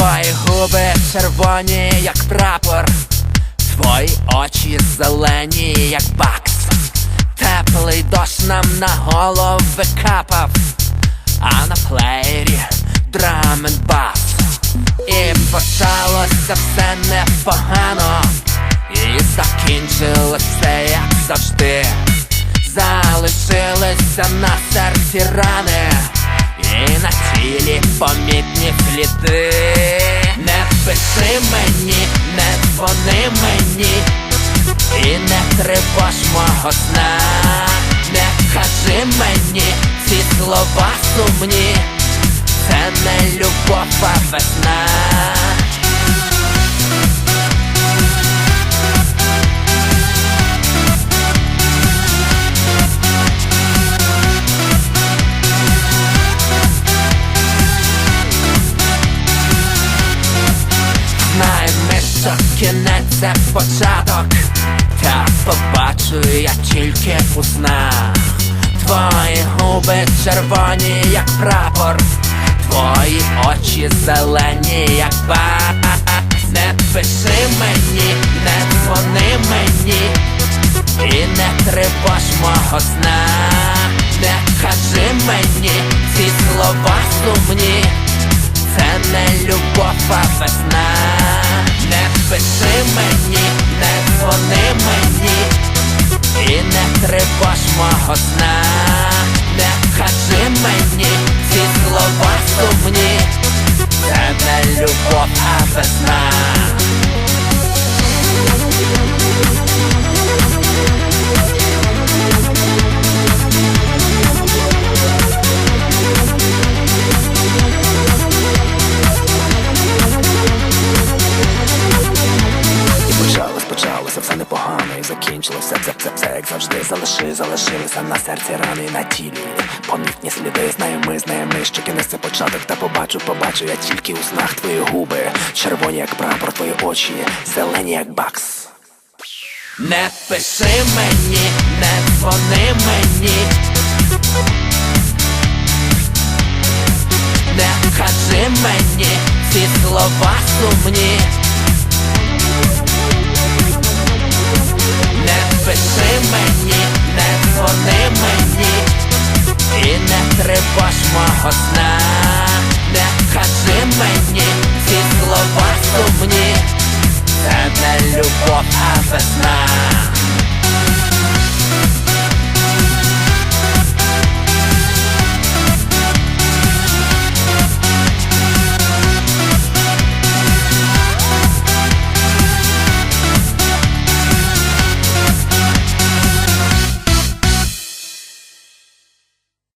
губи червоні, як прапор, твої очі зелені, як бакс, теплий дощ нам на голови капав, а на плеєрі бас. І почалося все непогано, і закінчилося, як завжди. Залишилися на серці рани, помітні сліди. Не пиши мені, не дзвони мені, і не тривож мого сна. Не кажи мені ці слова сумні, це не любов, а весна. Що кінець це початок, та побачу я тільки у снах Твої губи червоні, як прапор, твої очі зелені, як бак. Не пиши мені, не дзвони мені, і не тривож мого сна. Не кажи мені ці слова сумні. Це не любов, а весна мого сна Не кажи мені ці слова сумні Це не любов, а весна непогано закінчилося це, це, це, як завжди. Залиши, залишилися на серці рани на тілі. Помітні сліди, знаю ми, знаю ми Що кінець початок, та побачу, побачу Я тільки у снах твої губи. Червоні, як прапор, твої очі Зелені, як бакс. Не пиши мені, не дзвони мені. Не кажи мені ці слова сумні мого